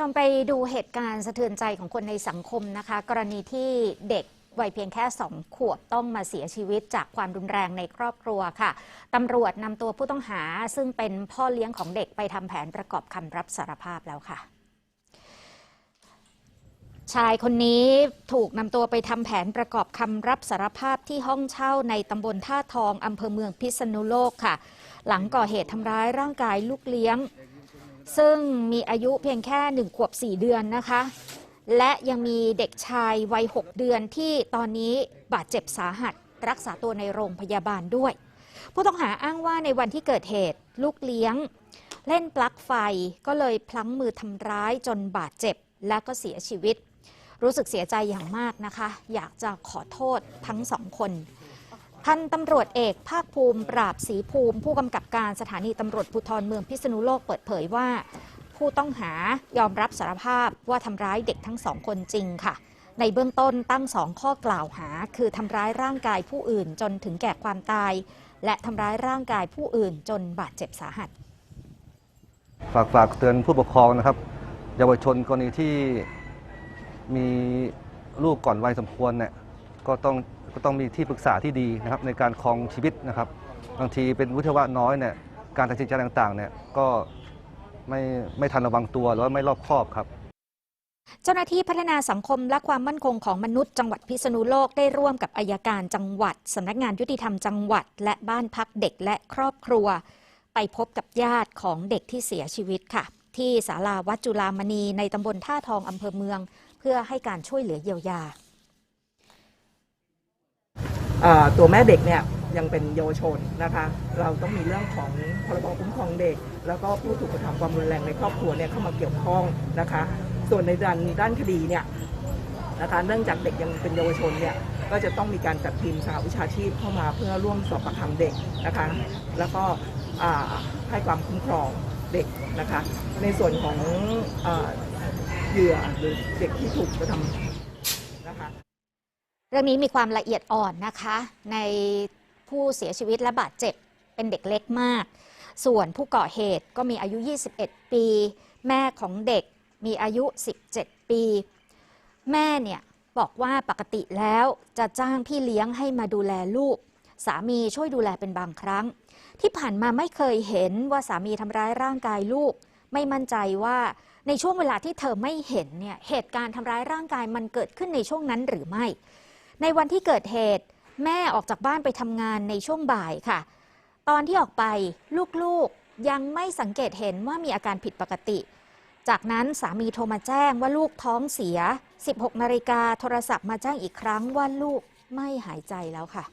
ชมไปดูเหตุการณ์สะเทือนใจของคนในสังคมนะคะ กรณีที่เด็กวัยเพียงแค่สองขวบต้องมาเสียชีวิตจากความรุนแรงในครอบครัวค่ะตำรวจนำตัวผู้ต้องหาซึ่งเป็นพ่อเลี้ยงของเด็กไปทำแผนประกอบคำรับสารภาพแล้วค่ะ ชายคนนี้ถูกนำตัวไปทำแผนประกอบคำรับสารภาพที่ห้องเช่าในตำบลท่าทองอำเภอเมืองพิษณุโลกค่ะ หลังก่อเหตุทำร้ายร่างกายลูกเลี้ยง ซึ่งมีอายุเพียงแค่หนึ่งขวบสี่เดือนนะคะ และยังมีเด็กชายวัย 6 เดือนที่ตอนนี้บาดเจ็บสาหัส รักษาตัวในโรงพยาบาลด้วย ผู้ต้องหาอ้างว่าในวันที่เกิดเหตุลูกเลี้ยง เล่นปลั๊กไฟก็เลยพลั้งมือทำร้ายจนบาดเจ็บและก็เสียชีวิต รู้สึกเสียใจอย่างมากนะคะ อยากจะขอโทษทั้งสองคน พันตำรวจเอกภาคภูมิปราบศรีภูมิ ผู้กำกับการสถานีตำรวจภูธรเมืองพิษณุโลกเปิดเผยว่า ผู้ต้องหายอมรับสารภาพว่าทำร้ายเด็กทั้งสองคนจริงค่ะ ในเบื้องต้นตั้งสองข้อกล่าวหา คือทำร้ายร่างกายผู้อื่นจนถึงแก่ความตาย และทำร้ายร่างกายผู้อื่นจนบาดเจ็บสาหัส ฝากฝากเตือนผู้ปกครองนะครับ เยาวชนกรณีที่มีลูกก่อนวัยสมควรเนี่ยก็ต้อง ก็ต้องมีที่ปรึกษาที่ดีนะครับในการครองชีวิตนะครับ บางทีเป็นวุฒิภาวะน้อยเนี่ยการตัดสินใจต่างๆเนี่ยก็ไม่ไม่ทันระวังตัวหรือว่าไม่รอบคอบครับเจ้าหน้าที่พัฒนาสังคมและความมั่นคงของมนุษย์จังหวัดพิษณุโลกได้ร่วมกับอายการจังหวัดสำนักงานยุติธรรมจังหวัด และบ้านพักเด็กและครอบครัว ไปพบกับญาติของเด็กที่เสียชีวิตค่ะ ที่ศาลาวัดจุฬามณีในตำบลท่าทองอำเภอเมือง เพื่อให้การช่วยเหลือเยียวยา ตัวแม่เด็กเนี่ยยังเป็นเยาวชนนะคะ เราต้องมีเรื่องของพรบคุ้มครองเด็ก แล้วก็ผู้ถูกกระทำความรุนแรงในครอบครัวเนี่ยเข้ามาเกี่ยวข้องนะคะ ส่วนในด้านด้านคดีเนี่ยนะคะเนื่องจากเด็กยังเป็นเยาวชนเนี่ยก็จะต้องมีการจัดทีมสหวิชาชีพเข้ามาเพื่อร่วมสอบปากคำเด็กนะคะ แล้วก็ให้ความคุ้มครองเด็กนะคะ ในส่วนของอเหยื่อหรือเด็กที่ถูกกระทำ เรื่องนี้มีความละเอียดอ่อนนะคะ ในผู้เสียชีวิตและบาดเจ็บเป็นเด็กเล็กมาก ส่วนผู้ก่อเหตุก็มีอายุ 21 ปี แม่ของเด็กมีอายุ 17 ปี แม่เนี่ยบอกว่าปกติแล้วจะจ้างพี่เลี้ยงให้มาดูแลลูก สามีช่วยดูแลเป็นบางครั้ง ที่ผ่านมาไม่เคยเห็นว่าสามีทำร้ายร่างกายลูก ไม่มั่นใจว่าในช่วงเวลาที่เธอไม่เห็นเนี่ยเหตุการณ์ทำร้ายร่างกายมันเกิดขึ้นในช่วงนั้นหรือไม่ ในวันที่เกิดเหตุ แม่ออกจากบ้านไปทำงานในช่วงบ่ายค่ะ ตอนที่ออกไปลูกๆยังไม่สังเกตเห็นว่ามีอาการผิดปกติ จากนั้นสามีโทรมาแจ้งว่าลูกท้องเสีย 16 นาฬิกาโทรศัพท์มาแจ้งอีกครั้งว่าลูกไม่หายใจแล้วค่ะ